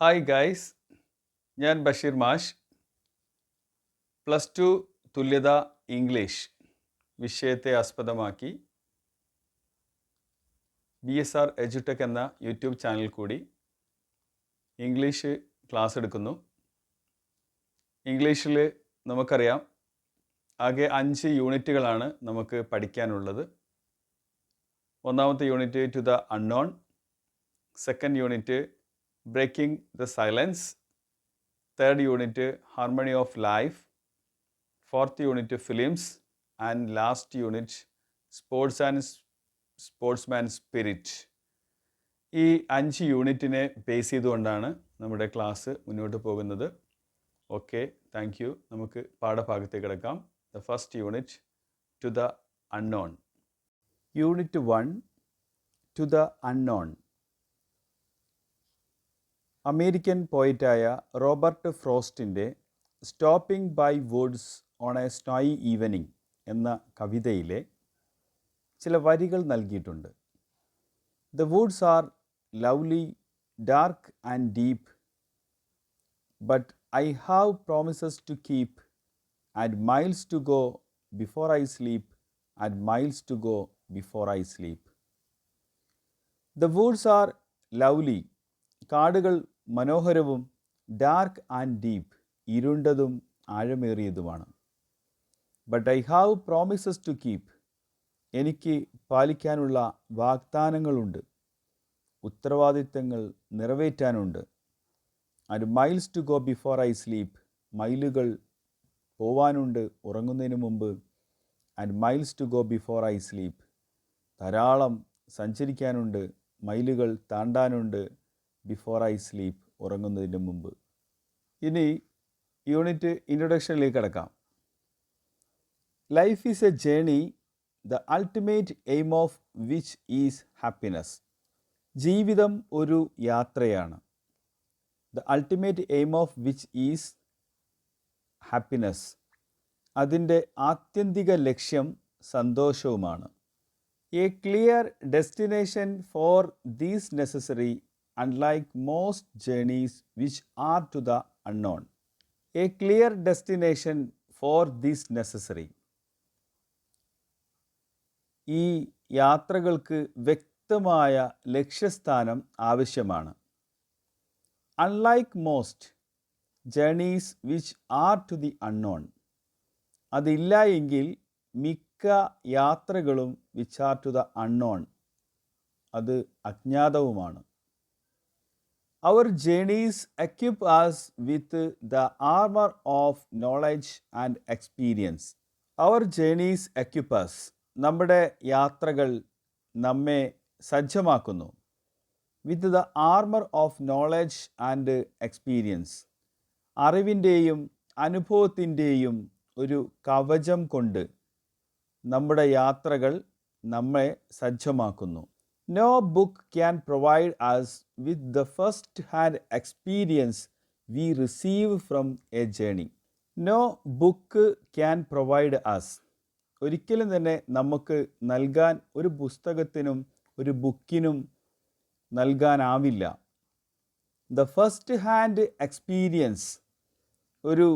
Hi guys ഞാൻ ബഷീർ മാഷ്. Plus two തുല്യത ഇംഗ്ലീഷ് വിഷയത്തെ ആസ്പദമാക്കി ബി എസ് ആർ എജുടെക് എന്ന യൂട്യൂബ് ചാനൽ കൂടി ഇംഗ്ലീഷ് ക്ലാസ് എടുക്കുന്നു. ഇംഗ്ലീഷിൽ നമുക്കറിയാം ആകെ അഞ്ച് യൂണിറ്റുകളാണ് നമുക്ക് പഠിക്കാനുള്ളത്. ഒന്നാമത്തെ unit to the unknown second unit breaking the silence third unit harmony of life fourth unit films and last unit sports and sportsman spirit ഈ അഞ്ച് യൂണിറ്റിനെ ബേസ് ചെയ്തുകൊണ്ടാണ് നമ്മുടെ ക്ലാസ് മുന്നോട്ട് പോകുന്നത്. ഓക്കെ താങ്ക് യു നമുക്ക് പാഠഭാഗത്തേക്ക് കിടക്കാം. The first unit to the unknown unit one two the unknown American പോയിറ്റായ Robert ഫ്രോസ്റ്റിന്റെ stopping by woods on a snowy evening എന്ന കവിതയിലെ ചില വരികൾ നൽകിയിട്ടുണ്ട്. The woods are lovely dark and deep but I have promises to keep and miles to go before I sleep and miles to go before I sleep the woods are lovely കാടുകൾ മനോഹരവും dark and deep ഇരുണ്ടതും ആഴമേറിയതുമാണ്. But I have promises to keep എനിക്ക് പാലിക്കാനുള്ള വാഗ്ദാനങ്ങളുണ്ട്. ഉത്തരവാദിത്തങ്ങൾ നിറവേറ്റാനുണ്ട്. And miles to go before I sleep മൈലുകൾ പോവാനുണ്ട് ഉറങ്ങുന്നതിന് മുമ്പ്. And miles to go before I sleep ധാരാളം സഞ്ചരിക്കാനുണ്ട്. മൈലുകൾ താണ്ടാനുണ്ട്. ബിഫോർ ഐ സ്ലീപ്പ് ഉറങ്ങുന്നതിന് മുമ്പ്. ഇനി യൂണിറ്റ് ഇൻട്രൊഡക്ഷനിലേക്ക് കിടക്കാം. Life is a journey the ultimate aim of which is happiness ജീവിതം ഒരു യാത്രയാണ്. The ultimate aim of which is happiness അതിന്റെ ആത്യന്തിക ലക്ഷ്യം സന്തോഷവുമാണ്. A clear destination for these necessary unlike most journeys which are to the unknown. A clear destination for this necessary. ഈ യാത്രകൾക്ക് വ്യക്തമായ ലക്ഷ്യസ്ഥാനം ആവശ്യമാണ് unlike most journeys which are to the unknown അതില്ല എങ്കിൽ മിക്ക യാത്രകളും which are to the unknown അത് അജ്ഞാതവുമാണ് Our journeys equip us with the armor of knowledge and experience. Our journeys equip us. നമ്മുടെ യാത്രകൾ നമ്മെ സജ്ജമാക്കുന്നു with the armour of knowledge and experience അറിവിന്റെയും അനുഭവത്തിന്റെയും ഒരു കവചം കൊണ്ട് നമ്മുടെ യാത്രകൾ നമ്മെ സജ്ജമാക്കുന്നു No book can provide us with the first hand experience we receive from a journey. No book can provide us. ഒരിക്കലും തന്നെ നമുക്ക് നൽകാൻ ഒരു പുസ്തകത്തിനും ഒരു ബുക്കിനും നൽകാനാവില്ല ദ ഫസ്റ്റ് ഹാൻഡ് എക്സ്പീരിയൻസ് ഒരു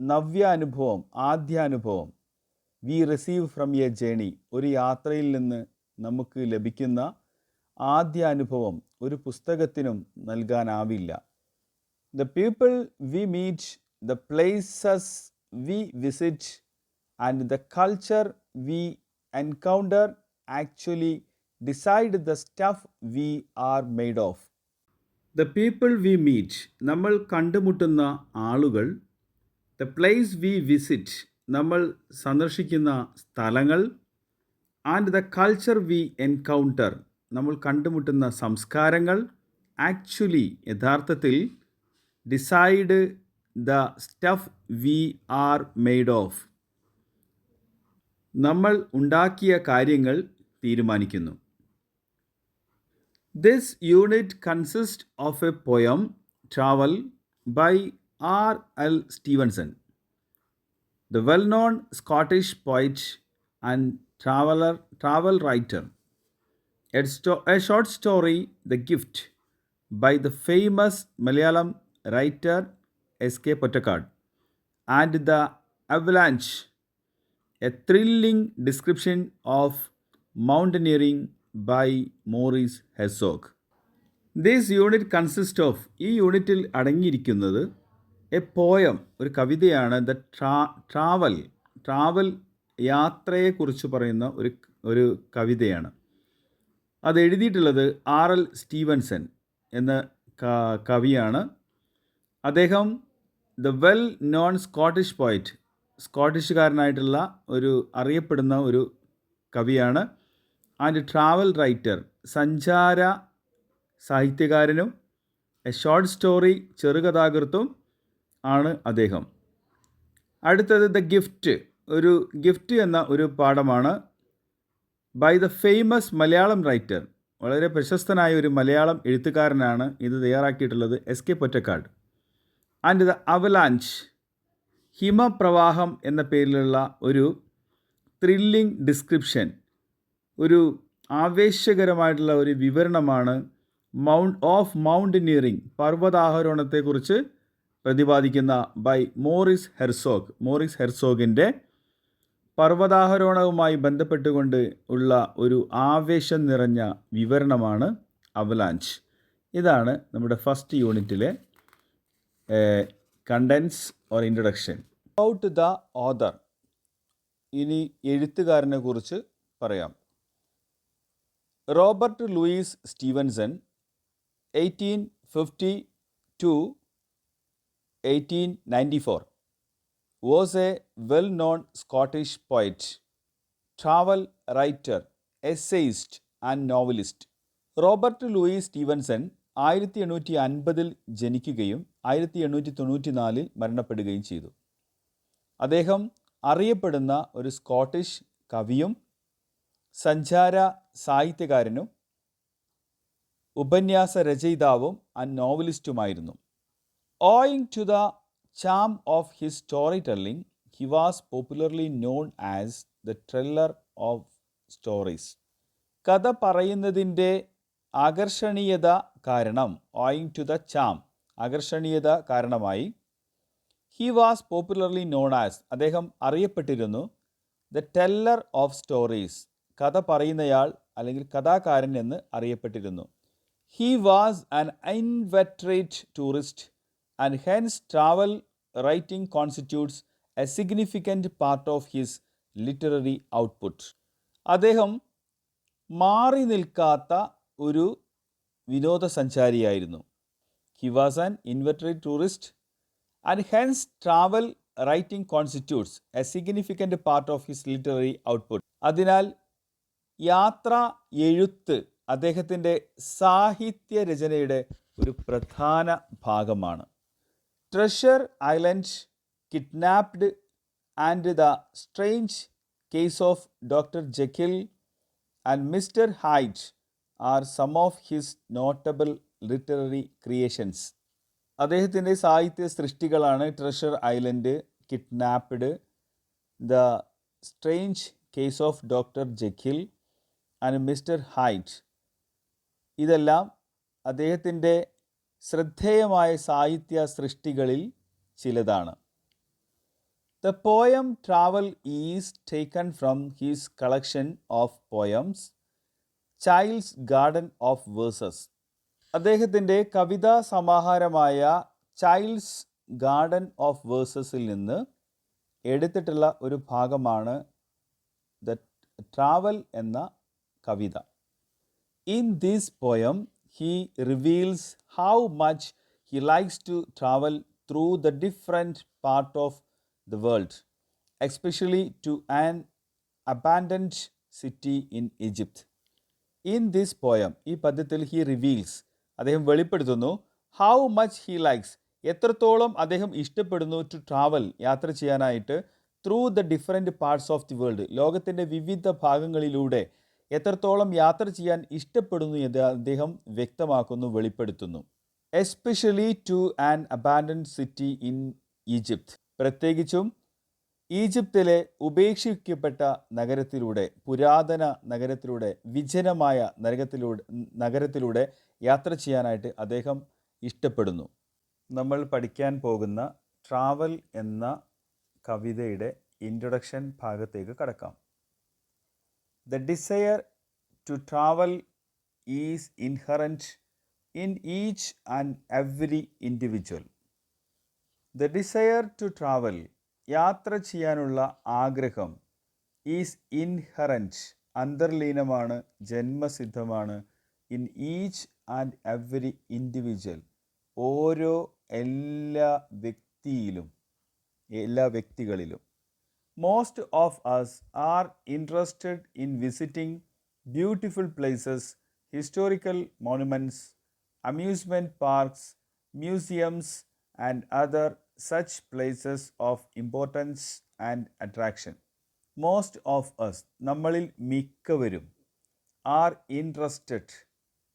നവ്യാനുഭവം ആദ്യാനുഭവം we receive from a journey ഒരു യാത്രയിൽ നിന്ന് നമുക്ക് ലഭിക്കുന്ന ആദ്യ അനുഭവം ഒരു പുസ്തകത്തിനും നൽകാനാവില്ല. The people we meet the places we visit and the culture we encounter actually decide the stuff we are made of the people we meet നമ്മൾ കണ്ടുമുട്ടുന്ന ആളുകൾ. ദ പ്ലേസ് വി വിസിറ്റ് നമ്മൾ സന്ദർശിക്കുന്ന സ്ഥലങ്ങൾ. And the culture we encounter നമ്മൾ കണ്ടുമുട്ടുന്ന സംസ്കാരങ്ങൾ actually യഥാർത്ഥത്തിൽ decide the stuff we are made of നമ്മൾ ഉണ്ടാക്കിയ കാര്യങ്ങൾ തീരുമാനിക്കുന്നു. This unit consist of a poem travel by R L Stevenson the well known Scottish poet and travel writer a, sto- a short story the gift by the famous Malayalam writer S.K. Pottekad and the Avalanche, a thrilling description of mountaineering by Maurice Herzog. This unit consist of ഈ യൂണിറ്റിൽ അടങ്ങിയിരിക്കുന്നത് A poem ഒരു കവിതയാണ് the ട്രാ travel travel യാത്രയെക്കുറിച്ച് പറയുന്ന ഒരു ഒരു കവിതയാണ്. അത് എഴുതിയിട്ടുള്ളത് ആർ എൽ സ്റ്റീവൻസൺ എന്ന കവിയാണ്. അദ്ദേഹം the well known Scottish poet സ്കോട്ടിഷുകാരനായിട്ടുള്ള ഒരു അറിയപ്പെടുന്ന ഒരു കവിയാണ്. ആൻഡ് ട്രാവൽ റൈറ്റർ സഞ്ചാര സാഹിത്യകാരനും എ ഷോർട്ട് സ്റ്റോറി ചെറുകഥാകൃത്തും ആണ് അദ്ദേഹം. അടുത്തത് ദ ഗിഫ്റ്റ് ഒരു ഗിഫ്റ്റ് എന്ന ഒരു പാഠമാണ്. By the famous Malayalam writer വളരെ പ്രശസ്തനായ ഒരു മലയാളം എഴുത്തുകാരനാണ് ഇത് തയ്യാറാക്കിയിട്ടുള്ളത് S K Pottekkatt and the avalanche ഹിമപ്രവാഹം എന്ന പേരിലുള്ള ഒരു ത്രില്ലിംഗ് ഡിസ്ക്രിപ്ഷൻ ഒരു ആവേശകരമായിട്ടുള്ള ഒരു വിവരണമാണ് മൗണ്ട് ഓഫ് മൗണ്ടനിയറിംഗ് പർവതാരോഹണത്തെക്കുറിച്ച് പ്രതിപാദിക്കുന്ന ബൈ മോറിസ് ഹെർസോഗ് മോറിസ് ഹെർസോഗിന്റെ പർവതാരോഹണവുമായി ബന്ധപ്പെട്ടുകൊണ്ട് ഉള്ള ഒരു ആവേശം നിറഞ്ഞ വിവരണമാണ് അവലാഞ്ച്. ഇതാണ് നമ്മുടെ ഫസ്റ്റ് യൂണിറ്റിലെ contents or introduction. About the author ഇനി എഴുത്തുകാരനെ കുറിച്ച് പറയാം. Robert Louis Stevenson eighteen fifty two eighteen ninety four. Was a well known Scottish poet travel writer essayist and novelist Robert Louis Stevenson ആയിരത്തി എണ്ണൂറ്റി അൻപതിൽ ജനിക്കുകയും ആയിരത്തി എണ്ണൂറ്റി തൊണ്ണൂറ്റി നാലിൽ മരണപ്പെടുകയും ചെയ്തു. അദ്ദേഹം അറിയപ്പെടുന്ന ഒരു സ്കോട്ടിഷ് കവിയും സഞ്ചാര സാഹിത്യകാരനും ഉപന്യാസ രചയിതാവും and നോവലിസ്റ്റുമായിരുന്നു owing to the charm of his story telling he was popularly known as the teller of stories കഥ പറയുന്നതിന്റെ ആകർഷണീയത കാരണം ഓയിങ് ടു ദ ചാം ആകർഷണീയത കാരണമായി he was popularly known as അദ്ദേഹം അറിയപ്പെട്ടിരുന്നു ദ ടെല്ലർ ഓഫ് സ്റ്റോറീസ് കഥ പറയുന്നയാൾ അല്ലെങ്കിൽ കഥാകാരൻ എന്ന് അറിയപ്പെട്ടിരുന്നു. He was an inveterate tourist and hence travel writing constitutes a significant part of his literary output അദ്ദേഹം മാറി നിൽക്കാത്ത ഒരു വിനോദസഞ്ചാരിയായിരുന്നു. He was an inveterate tourist and hence travel writing constitutes a significant part of his literary output അതിനാൽ യാത്ര എഴുത്ത് അദ്ദേഹത്തിന്റെ സാഹിത്യ രചനയുടെ ഒരു പ്രധാന ഭാഗമാണ്. Treasure Island kidnapped and the strange case of doctor Jekyll and mister Hyde are some of his notable literary creations അദ്ദേഹത്തിന്റെ സാഹിത്യ സൃഷ്ടികളാണ് Treasure Island Kidnapped the strange case of Doctor Jekyll and Mister Hyde ഇതെല്ലാം അദ്ദേഹത്തിന്റെ ശ്രദ്ധേയമായ സാഹിത്യ സൃഷ്ടികളിൽ ചിലതാണ്. The poem travel is taken from his collection of poems child's garden of verses അദ്ദേഹത്തിന്റെ കവിതാ സമാഹാരമായ ചൈൽഡ്സ് ഗാർഡൻ ഓഫ് വേഴ്സസിൽ നിന്ന് എടുത്തിട്ടുള്ള ഒരു ഭാഗമാണ് ദ ട്രാവൽ എന്ന കവിത. In these poem he reveals how much he likes to travel through the different part of the world especially to an abandoned city in Egypt in this poem ഈ പദ്യത്തിൽ he reveals അദ്ദേഹം വെളിപ്പെടുത്തുന്നു how much he likes എത്രത്തോളം അദ്ദേഹം ഇഷ്ടപ്പെടുന്നു to travel യാത്ര ചെയ്യാനായിട്ട് through the different parts of the world ലോകത്തിന്റെ വിവിധ ഭാഗങ്ങളിലൂടെ എത്രത്തോളം യാത്ര ചെയ്യാൻ ഇഷ്ടപ്പെടുന്നു എന്ന് അദ്ദേഹം വ്യക്തമാക്കുന്നു വെളിപ്പെടുത്തുന്നു. Especially to an abandon city in Egypt പ്രത്യേകിച്ചും ഈജിപ്തിലെ ഉപേക്ഷിക്കപ്പെട്ട നഗരത്തിലൂടെ പുരാതന നഗരത്തിലൂടെ വിജനമായ നഗരത്തിലൂടെ നഗരത്തിലൂടെ യാത്ര ചെയ്യാനായിട്ട് അദ്ദേഹം ഇഷ്ടപ്പെടുന്നു. നമ്മൾ പഠിക്കാൻ പോകുന്ന ട്രാവൽ എന്ന കവിതയുടെ ഇൻട്രൊഡക്ഷൻ ഭാഗത്തേക്ക് കടക്കാം. The desire to travel is inherent in each and every individual the desire to travel യാത്ര ചെയ്യാനുള്ള ആഗ്രഹം ഈസ് ഇൻഹറന്റ് അന്തർലീനമാണ് ജന്മസിദ്ധമാണ് in each and every individual ഓരോ എല്ലാ വ്യക്തിയിലും എല്ലാ വ്യക്തികളിലും. Most of us are interested in visiting beautiful places historical monuments amusement parks museums and other such places of importance and attraction most of us നമ്മളിൽ മിക്കവരും are interested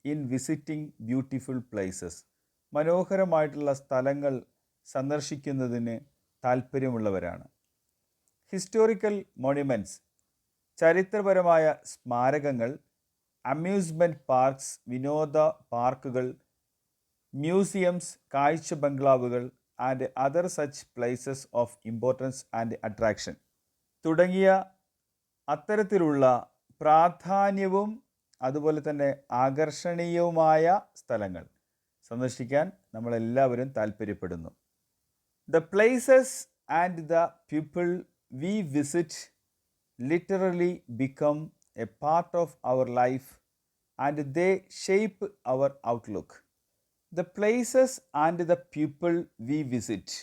in visiting beautiful places മനോഹരമായിട്ടുള്ള സ്ഥലങ്ങൾ സന്ദർശിക്കുന്നതിന് താല്പര്യമുള്ളവരാണ്. Historical monuments ചരിത്രപരമായ സ്മാരകങ്ങൾ amusement parks വിനോദ പാർക്കുകൾ museums കാഴ്ച ബംഗ്ലാവുകൾ and other such places of importance and attraction. തുടങ്ങിയ അത്തരത്തിലുള്ള പ്രാധാന്യവും അതുപോലെ തന്നെ ആകർഷണീയവുമായ സ്ഥലങ്ങൾ സന്ദർശിക്കാൻ നമ്മളെല്ലാവരും താല്പര്യപ്പെടുന്നു. The places and the people we visit literally become a part of our life and they shape our outlook the places and the people we visit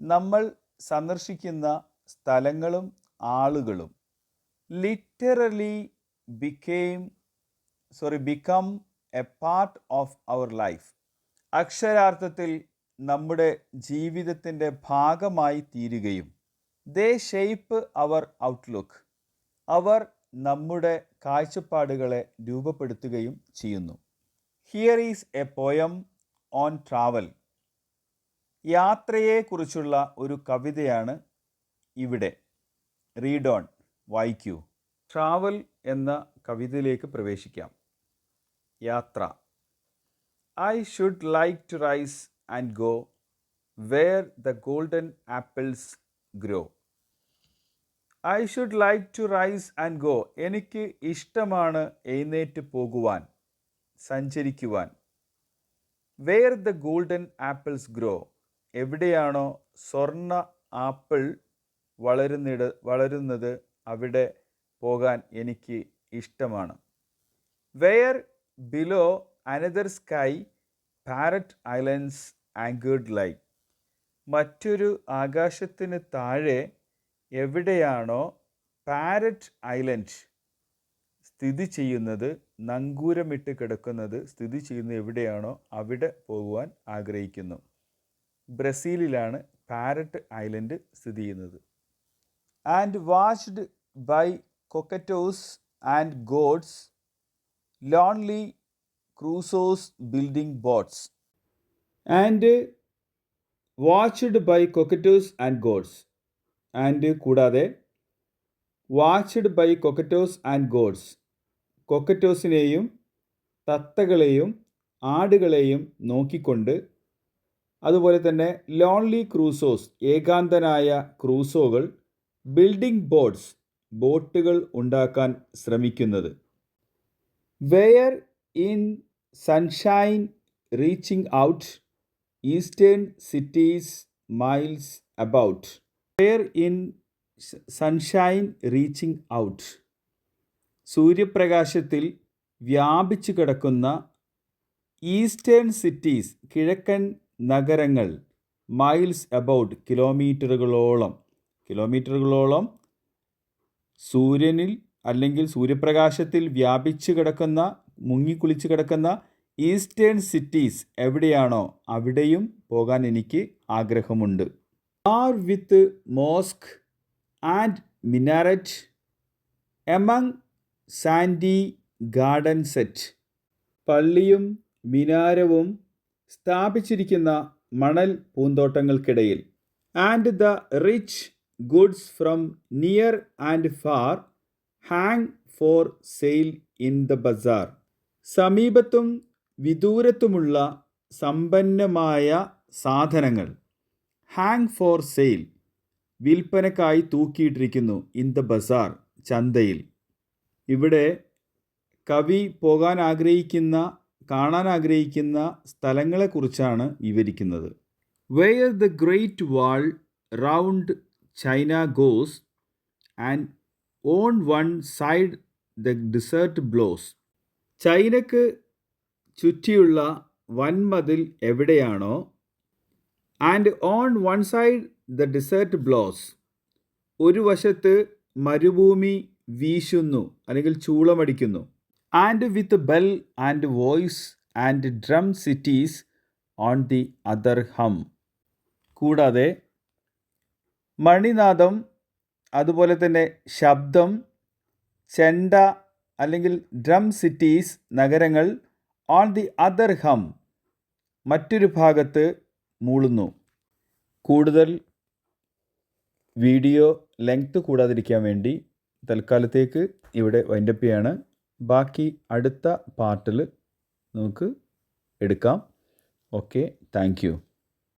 നമ്മൾ സന്ദർശിക്കുന്ന സ്ഥലങ്ങളും ആളുകളും literally became sorry become a part of our life അക്ഷരാർത്ഥത്തിൽ നമ്മുടെ ജീവിതത്തിന്റെ ഭാഗമായി തീരുകയും they shape our outlook. അവർ നമ്മുടെ കാഴ്ചപ്പാടുകളെ രൂപപ്പെടുത്തുകയും ചെയ്യുന്നു. Here is a poem on travel. യാത്രയെക്കുറിച്ചുള്ള ഒരു കവിതയാണ് ഇവിടെ. റീഡ് ഓൺ വായിക്കൂ. ട്രാവൽ എന്ന കവിതയിലേക്ക് പ്രവേശിക്കാം. യാത്ര. I should like to rise and go. Where the golden apples grow. I should like to rise and go എനിക്ക് ഇഷ്ടമാണ് എഴുന്നേറ്റ് പോകുവാൻ സഞ്ചരിക്കുവാൻ. Where the golden apples grow എവിടെയാണോ സ്വർണ ആപ്പിൾ വളരുന്നിട വളരുന്നത് അവിടെ പോകാൻ എനിക്ക് ഇഷ്ടമാണ്. Where below another sky parrot islands anchored lie മറ്റൊരു ആകാശത്തിന് താഴെ എവിടെയാണോ പാരറ്റ് ഐലൻഡ് സ്ഥിതി ചെയ്യുന്നത് നങ്കൂരമിട്ട് കിടക്കുന്നത് സ്ഥിതി ചെയ്യുന്ന എവിടെയാണോ അവിടെ പോകുവാൻ ആഗ്രഹിക്കുന്നു. ബ്രസീലിലാണ് പാരറ്റ് ഐലൻഡ് സ്ഥിതി ചെയ്യുന്നത്. And watched by cockatoos and goats lonely Crusoes building boats and watched by cockatoos and goats and കൂടാതെ watched by cockatoos and goats കൊക്കറ്റോസിനെയും തത്തകളെയും ആടുകളെയും നോക്കിക്കൊണ്ട് അതുപോലെ തന്നെ ലോൺലി ക്രൂസോസ് ഏകാന്തനായ ക്രൂസോകൾ ബിൽഡിംഗ് ബോട്ട്സ് ബോട്ടുകൾ ഉണ്ടാക്കാൻ ശ്രമിക്കുന്നത്. Where in sunshine reaching out eastern cities miles about where in sunshine reaching out സൂര്യപ്രകാശത്തിൽ വ്യാപിച്ചു കിടക്കുന്ന ഈസ്റ്റേൺ സിറ്റീസ് കിഴക്കൻ നഗരങ്ങൾ മൈൽസ് അബൌട്ട് കിലോമീറ്ററുകളോളം. കിലോമീറ്ററുകളോളം സൂര്യനിൽ അല്ലെങ്കിൽ സൂര്യപ്രകാശത്തിൽ വ്യാപിച്ചു കിടക്കുന്ന മുങ്ങിക്കുളിച്ച് കിടക്കുന്ന ഈസ്റ്റേൺ സിറ്റീസ് എവിടെയാണോ അവിടെയും പോകാൻ എനിക്ക് ആഗ്രഹമുണ്ട്. Are with mosque and minaret among sandy garden set. പള്ളിയും മിനാരവും സ്ഥാപിച്ചിരിക്കുന്ന മണൽ പൂന്തോട്ടങ്ങൾക്കിടയിൽ. And the rich goods from near and far hang for sale in the bazaar. സമീപത്തും വിദൂരത്തുമുള്ള സമ്പന്നമായ സാധനങ്ങൾ. Hang for sale. വിൽപ്പനക്കായി തൂക്കിയിട്ടിരിക്കുന്നു ഇൻ ദ ബസാർ ചന്തയിൽ. ഇവിടെ കവി പോകാൻ ആഗ്രഹിക്കുന്ന കാണാൻ ആഗ്രഹിക്കുന്ന സ്ഥലങ്ങളെക്കുറിച്ചാണ് വിവരിക്കുന്നത്. Where the great wall round China goes and on one side the desert blows ചൈനക്ക് ചുറ്റിയുള്ള വൻമതിൽ എവിടെയാണോ and on one side the desert blows ഒരു വശത്ത് മരുഭൂമി വീശുന്നു അല്ലെങ്കിൽ ചൂളമടിക്കുന്നു. And with bell and voice and drum cities on the other hum കൂടാതെ മണിനാദം അതുപോലെ തന്നെ ശബ്ദം ചെണ്ട അല്ലെങ്കിൽ ഡ്രം സിറ്റീസ് നഗരങ്ങൾ ഓൺ ദി അതർ ഹം മറ്റൊരു ഭാഗത്ത് മൂളുന്നു. കൂടുതൽ വീഡിയോ ലെങ്ത് കൂടാതിരിക്കാൻ വേണ്ടി തൽക്കാലത്തേക്ക് ഇവിടെ വൈൻഡപ്പ് ചെയ്യാണ്. ബാക്കി അടുത്ത പാർട്ടിൽ നമുക്ക് എടുക്കാം. Okay thank